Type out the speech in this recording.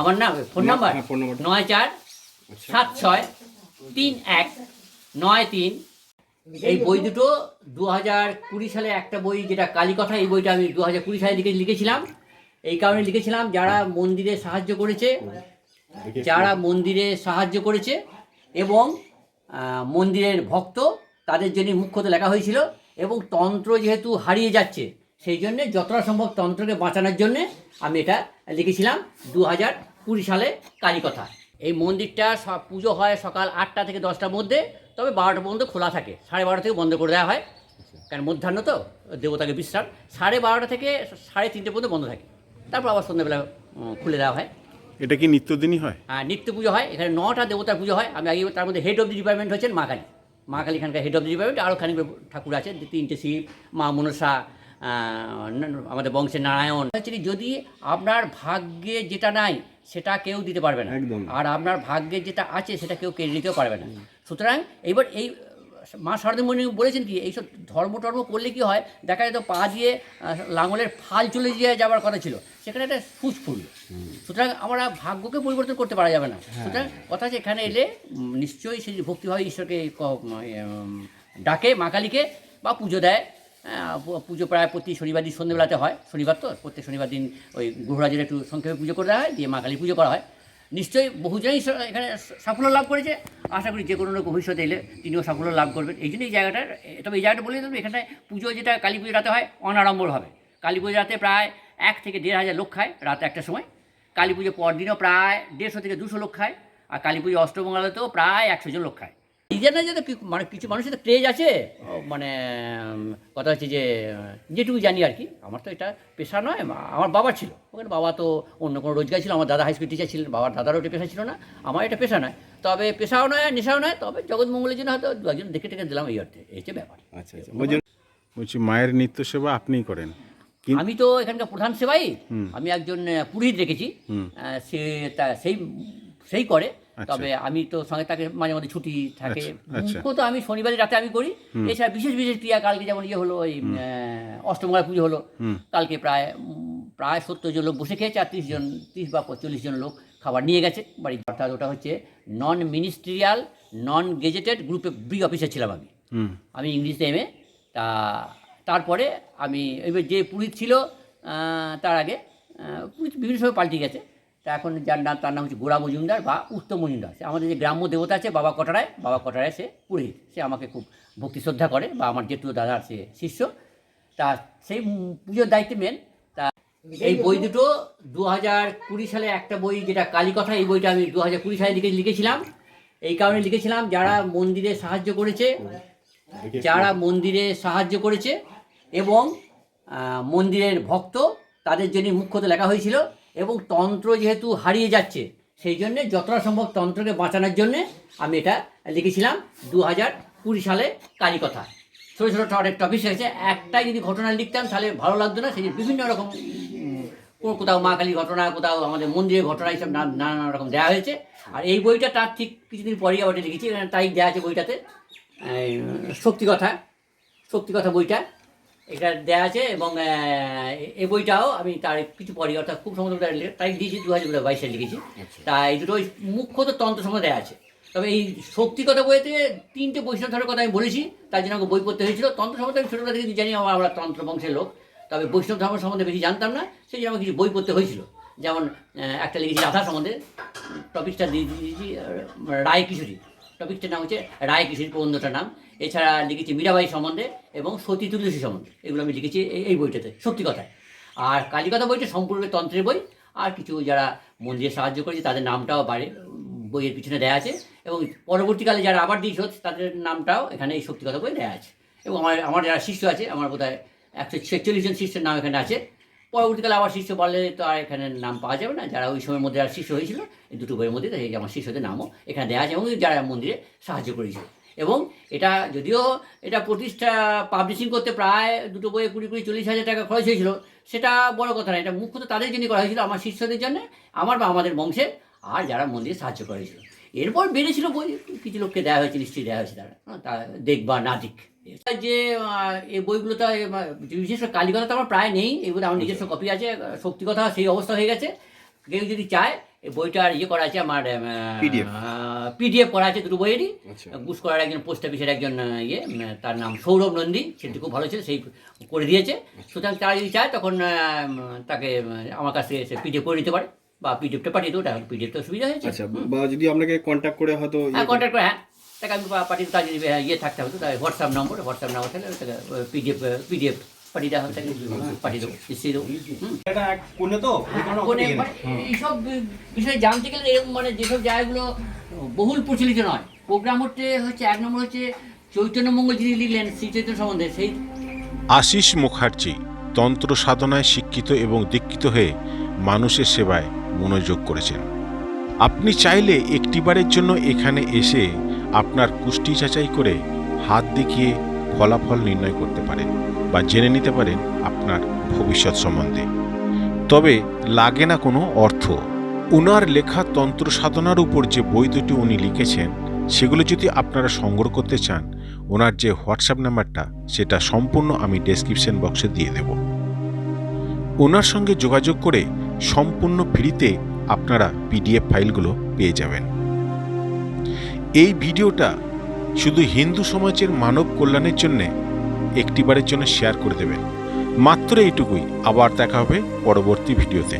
আমার নাম phone number? হ্যাঁ, ফোন নাম্বারটা। নয় চার আচ্ছা। সাত ছয় তিন এক নয় তিন। এই বই দুটো দু হাজার কুড়ি সালে একটা বই যেটা কালীকথা এই বইটা আমি দু হাজার কুড়ি সালে লিখে লিখেছিলাম। এই কারণে লিখেছিলাম যারা মন্দিরে সাহায্য করেছে যারা মন্দিরে সাহায্য করেছে এবং মন্দিরের ভক্ত তাদের জন্য মুখ্যত লেখা হয়েছিল এবং তন্ত্র যেহেতু হারিয়ে যাচ্ছে সেই জন্যে যতটা সম্ভব তন্ত্রকে বাঁচানোর জন্যে আমি এটা লিখেছিলাম দু হাজার কুড়ি সালে কালীকথা। এই মন্দিরটা সব পুজো হয় সকাল আটটা থেকে দশটার মধ্যে তবে বারোটা পর্যন্ত খোলা থাকে। সাড়ে বারোটা থেকে বন্ধ করে দেওয়া হয়। কারণ মধ্যাহ্ন তো? দেবতাকে বিশ্রাম। সাড়ে বারোটা থেকে সাড়ে তিনটে পর্যন্ত বন্ধ থাকে। তারপর আবার সন্ধ্যাবেলা খুলে দেওয়া হয়। এটা কি নিত্যদিনই হয়? আর নিত্য পুজো হয়। এখানে নটা দেবতার পুজো হয়। আমি আগে তার মধ্যে হেড অফ দি ডিপার্টমেন্ট হচ্ছেন মা কালী। মা কালী এখানকার হেড অফ দি ডিপার্টমেন্ট আরও খানিক ঠাকুর আছে। তিনটে শিব মা মনসা আমাদের বংশের নারায়ণ। হচ্ছে যদি আপনার ভাগ্যে যেটা নাই সেটা কেউ দিতে পারবে না। একদম। আর আপনার ভাগ্যে যেটা আছে সেটা কেউ কেড়ে নিতেও পারবে না। সুতরাং এইবার এই মা শারদমণি বলেছেন কি এইসব ধর্ম টর্ম করলে কি হয় দেখা যেত পা দিয়ে লাঙলের ফাল চলে দিয়ে যাওয়ার কথা ছিল। সেখানে একটা সুচ ফুল সুতরাং আমরা ভাগ্যকে পরিবর্তন করতে পারা যাবে না। সুতরাং কথা হচ্ছে এখানে এলে নিশ্চয়ই সেই ভক্তিভাবে ঈশ্বরকে ডাকে মা কালীকে বা পুজো দেয়। পুজো প্রায় প্রতি শনিবার দিন সন্ধ্যেবেলাতে হয়, শনিবার তো, প্রত্যেক শনিবার দিন ওই গ্রহরাজের একটু সংক্ষেপে পুজো করে দেওয়া হয় দিয়ে মা কালী পুজো করা হয়। নিশ্চয়ই বহুজনেই এখানে সাফল্য লাভ করেছে। আশা করি যে কোনো লোক ভবিষ্যতে এলে তিনিও সাফল্য লাভ করবেন। এই জন্য এই জায়গাটার তবে এই জায়গাটা বলে দেবো এখানে পুজো যেটা কালী পুজো রাতে হয়, অনাড়ম্বর হবে। কালী পুজো রাতে প্রায় এক থেকে দেড় হাজার লোক খায় রাত একটা সময়। কালী পুজো পর দিনও প্রায় দেড়শো থেকে দুশো লোক খায়, আর কালী পুজো অষ্টমঙ্গলাতেও প্রায় একশো জন লোক খায়। এই জন্য যে মানে কিছু মানুষের তো ক্রেজ আছে। মানে কথা হচ্ছে যে যেটুকু জানি আর কি আমার তো এটা পেশা নয় আমার বাবা ছিল। ওখানে বাবা তো অন্য কোনো রোজগার ছিল আমার দাদা হাই স্কুল টিচার ছিলেন বাবার দাদারও এটা পেশা ছিল না আমার এটা পেশা নয়। তবে পেশাও নয় নেশাও নয় তবে জগৎমঙ্গলের জন্য হয়তো দু একজন দেখে টেকে দিলাম এই অর্থে এই হচ্ছে ব্যাপার। আচ্ছা আচ্ছা বলছি বলছি মায়ের নিত্য সেবা আপনিই করেন। আমি তো এখানকার প্রধান সেবাই আমি একজন পুরোহিত রেখেছি সে তা সেই সেই করে তবে আমি তো সঙ্গে তাকে মাঝে মাঝে ছুটি থাকে। আচ্ছা। তো আমি শনিবারের রাতে আমি করি। এছাড়া বিশেষ বিশেষ ক্রিয়া কালকে যেমন ইয়ে হলো ওই অষ্টমঙ্গলা পুজো হলো কালকে প্রায় প্রায় সত্তর জন লোক বসে খেয়েছে আর ত্রিশ জন ত্রিশ বা চল্লিশ জন লোক খাবার নিয়ে গেছে বাড়ি অর্থাৎ ওটা হচ্ছে নন মিনিস্ট্রিয়াল নন গেজেটেড গ্রুপে ব্রি অফিসার ছিলাম আমি। আমি ইংলিশে এমএ তা তারপরে আমি এবার যে পুরীত ছিল তার আগে পুরীত বিভিন্ন সময় পাল্টে গেছে। তা এখন যার নাম, তার নাম হচ্ছে গোড়া মজুমদার বা উত্তম মজুমদার। সে আমাদের যে গ্রাম্য দেবতা আছে, বাবা কটারায় বাবা কটারায় সে পুরোহিত। সে আমাকে খুব ভক্তি শ্রদ্ধা করে বা আমার জেঠু দাদার সে শিষ্য। তা সেই পুজোর দায়িত্বে মেন তা এই বই দুটো দু হাজার কুড়ি সালে একটা বই, যেটা কালীকথা, এই বইটা আমি দু হাজার কুড়ি সালে লিখে লিখেছিলাম। এই কারণে লিখেছিলাম, যারা মন্দিরে সাহায্য করেছে, যারা মন্দিরে সাহায্য করেছে এবং মন্দিরের ভক্ত, তাদের জন্য মুখ্যত লেখা হয়েছিল। এবং তন্ত্র যেহেতু হারিয়ে যাচ্ছে, সেই জন্যে যতটা সম্ভব তন্ত্রকে বাঁচানোর জন্যে আমি এটা লিখেছিলাম দু হাজার কুড়ি সালে কালীকথা। ছোটো ছোটো অনেক টপিক আছে একটাই যদি ঘটনা লিখতাম তাহলে ভালো লাগতো না, সেই বিভিন্ন রকম কোথাও মা কালী ঘটনা, কোথাও আমাদের মন্দিরের ঘটনা, এইসব নানা রকম দেওয়া হয়েছে। আর এই বইটা তার ঠিক কিছুদিন পরেই আবার লিখেছি তারিখ দেওয়া আছে বইটাতে শক্তি কথা শক্তি কথা বইটা। এটা দেওয়া আছে এবং এই বইটাও আমি তার কিছু পরে অর্থাৎ খুব সম্ভবত তারিখ দিয়েছি দু হাজার বাইশে লিখেছি। তা এই দুটো মুখ্যত তন্ত্র সময় দেওয়া আছে। তবে এই শক্তি কথা বইতে তিনটে বৈষ্ণব ধর্মের কথা আমি বলেছি তার জন্য আমাকে বই পড়তে হয়েছিল। তন্ত্র সম্বন্ধে আমি ছোটোবেলা থেকে জানি আমার আমরা তন্ত্র বংশের লোক তবে বৈষ্ণব ধর্ম সম্বন্ধে বেশি জানতাম না সেই জন্য আমাকে কিছু বই পড়তে হয়েছিল। যেমন একটা লিখেছি রাধা সম্বন্ধে টপিকটা দিয়ে দিয়েছি রায় কিশোরী। টপিকটার নাম হচ্ছে রায় কিশোরী প্রবন্ধটার নাম। এছাড়া লিখেছি মীরাবাই সম্বন্ধে এবং সতী তুলসী সম্বন্ধে। এগুলো আমি লিখেছি এই- বইটাতে, সত্যি কথায়। আর কালীকথা বইটা সম্পূর্ণ তন্ত্রের বই। আর কিছু যারা মন্দিরে সাহায্য করেছে, তাদের নামটাও বাড়ে বইয়ের পিছনে দেওয়া আছে। এবং পরবর্তীকালে যারা আবার দিয়েছ, তাদের নামটাও এখানে এই সত্যি শক্তিকথা বই দেওয়া আছে। এবং আমার আমার যারা শিষ্য আছে, আমার বোধ হয় একশো ছেচল্লিশ জন শিষ্যের নাম এখানে আছে। পরবর্তীকালে আবার শিষ্য বললে তো আর এখানে নাম পাওয়া যাবে না। যারা ওই সময়ের মধ্যে আর শিষ্য হয়েছিল, এই দুটো বইয়ের মধ্যে তাই আমার শিষ্যদের নামও এখানে দেওয়া আছে এবং যারা মন্দিরে সাহায্য করেছিল। এবং এটা যদিও এটা প্রতিষ্ঠা পাবলিশিং করতে প্রায় দুটো বইয়ে কুড়ি কুড়ি চল্লিশ হাজার টাকা খরচ হয়েছিল, সেটা বড় কথা না, এটা মুখ্যত তাদের জন্য করা হয়েছিল, আমার শিষ্যদের জন্য, আমার বা আমাদের বংশের আর যারা মন্দিরে সাহায্য করেছিল এরপর বেড়েছিল বই, কিছু লোককে দেওয়া হয়েছে, নিশ্চয়ই দেওয়া হয়েছে তারা, তা দেখ বা এছাড়া যে এই বইগুলো তো বিশেষ করে কালীকথা তো আমার প্রায় নেই এগুলো আমার নিজস্ব কপি আছে শক্তি কথা সেই অবস্থা হয়ে গেছে। কেউ যদি চায় এই বইটার ইয়ে করা আছে আমার পিডিএফ করা আছে দুটো বইয়েরই। আচ্ছা। গুস করার একজন পোস্ট অফিসের একজন ইয়ে তার নাম সৌরভ নন্দী সেটি খুব ভালো ছিল সেই করে দিয়েছে। সুতরাং তারা যদি চায় তখন তাকে আমার কাছে এসে পিডিএফ করে নিতে পারে বা পিডিএফটা পাঠিয়ে দেবো পিডিএফ তো সুবিধা হয়েছে। আচ্ছা বা যদি আপনাকে কন্ট্যাক্ট করে হয়তো ইয়ে হ্যাঁ কন্ট্যাক্ট করে হ্যাঁ। তাকে আমি পাঠিয়ে তার যদি ইয়ে থাকতে হবে তাই হোয়াটসঅ্যাপ নম্বর হোয়াটসঅ্যাপ নম্বর থাকলে তাকে পিডিএফ পিডিএফ পাঠিয়ে দেওয়া হবে তাকে পাঠিয়ে দেবো দিয়ে দেবো। কোনে তো? কোনে মানে এইসব বিষয়ে জানতে গেলে এরকম মানে যেসব জায়গাগুলো বহুল প্রচলিত নয় প্রোগ্রাম হচ্ছে হচ্ছে এক নম্বর হচ্ছে চৈতন্য মঙ্গল যিনি লিখলেন শ্রী চৈতন্য সম্বন্ধে সেই আশিস মুখার্জি তন্ত্র সাধনায় শিক্ষিত এবং দীক্ষিত হয়ে মানুষের সেবায় মনোযোগ করেছেন। আপনি চাইলে একটিবারের জন্য এখানে এসে আপনার কুষ্টি যাচাই করে হাত দেখিয়ে ফলাফল নির্ণয় করতে পারেন বা জেনে নিতে পারেন আপনার ভবিষ্যৎ সম্বন্ধে। তবে লাগে না কোনো অর্থ। উনার লেখা তন্ত্র সাধনার উপর যে বই দুটি উনি লিখেছেন, সেগুলো যদি আপনারা সংগ্রহ করতে চান ওনার যে হোয়াটসঅ্যাপ নাম্বারটা, সেটা সম্পূর্ণ আমি ডেসক্রিপশন বক্সে দিয়ে দেব। ওনার সঙ্গে যোগাযোগ করে সম্পূর্ণ ফ্রিতে আপনারা পিডিএফ ফাইলগুলো পেয়ে যাবেন। এই ভিডিওটা শুধু হিন্দু সমাজের মানব কল্যাণের জন্যে, একটিবারের জন্য শেয়ার করে দেবেন। মাত্র এইটুকুই। আবার দেখা হবে পরবর্তী ভিডিওতে।